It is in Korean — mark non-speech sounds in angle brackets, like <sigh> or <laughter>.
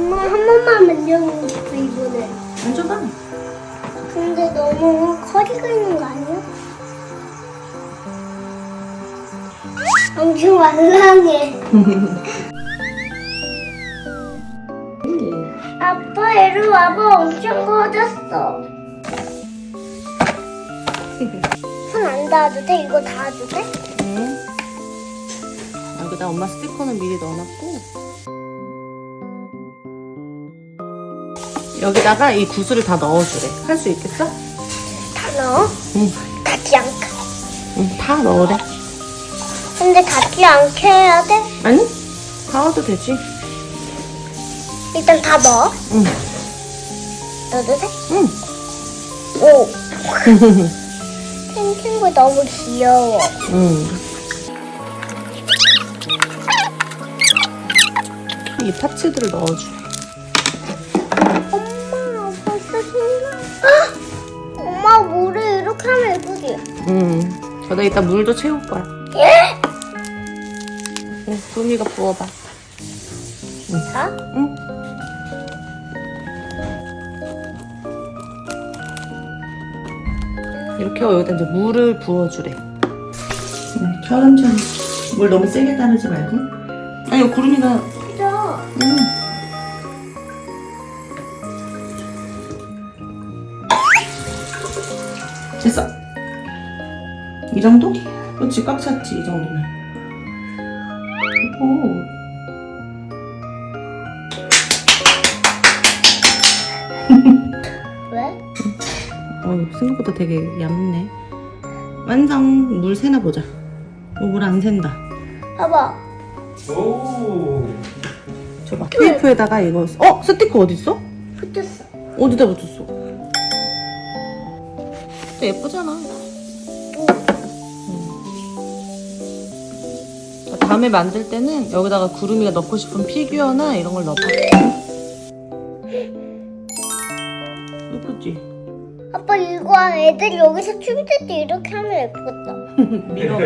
엄마 한 번만 만져보고 싶어 이번에. 만져봐. 근데 너무 커리가 있는 거 아니야? 엄청 완랑해 <laughs> 아빠 이리 와봐 엄청 커졌어. <laughs> 손 안 닿아도 돼? 이거 닿아도 돼? 응. 여기다 엄마 스티커는 미리 넣어놨고 여기다가 이 구슬을 다 넣어주래. 할 수 있겠어? 다 넣어? 응. 닿지 않게. 응, 다 넣으래. 근데 닿지 않게 해야 돼? 아니? 다 넣어도 되지. 일단 다 넣어. 응. 넣어도 돼? 응. 오. <laughs> 핑핑구 너무 귀여워. 응. 이 파츠들을 넣어주래. 엄마 벌써 신나. 엄마 물을 이렇게 하면 예쁘지? 응. 저다 이따 물도 채울 거야. 예? 응, 도미가 부어봐. 자. 응. 이렇게 하고 여기다 이제 물을 부어주래. 응, 천천히. 물 너무 세게 따르지 말고. 아니, 이거 구름이가. 응. 됐어. 이 정도? 그렇지, 꽉 찼지, 이 정도면. 오. 왜? 어, 생각보다 되게 얇네. 완성. 물 새나 보자. 어, 물안 샌다. 봐봐. 오. 저봐. 테이프에다가 이거. 어? 스티커 어딨어? 붙였어. 어디다 붙였어? 진짜 예쁘잖아. 자, 다음에 만들 때는 여기다가 구름이가 넣고 싶은 피규어나 이런 걸 넣어봐. <gasps> 예쁘지? 아빠 이거 애들 여기서 춤출 때 이렇게 하면 예쁘겠다. <laughs> 밀어.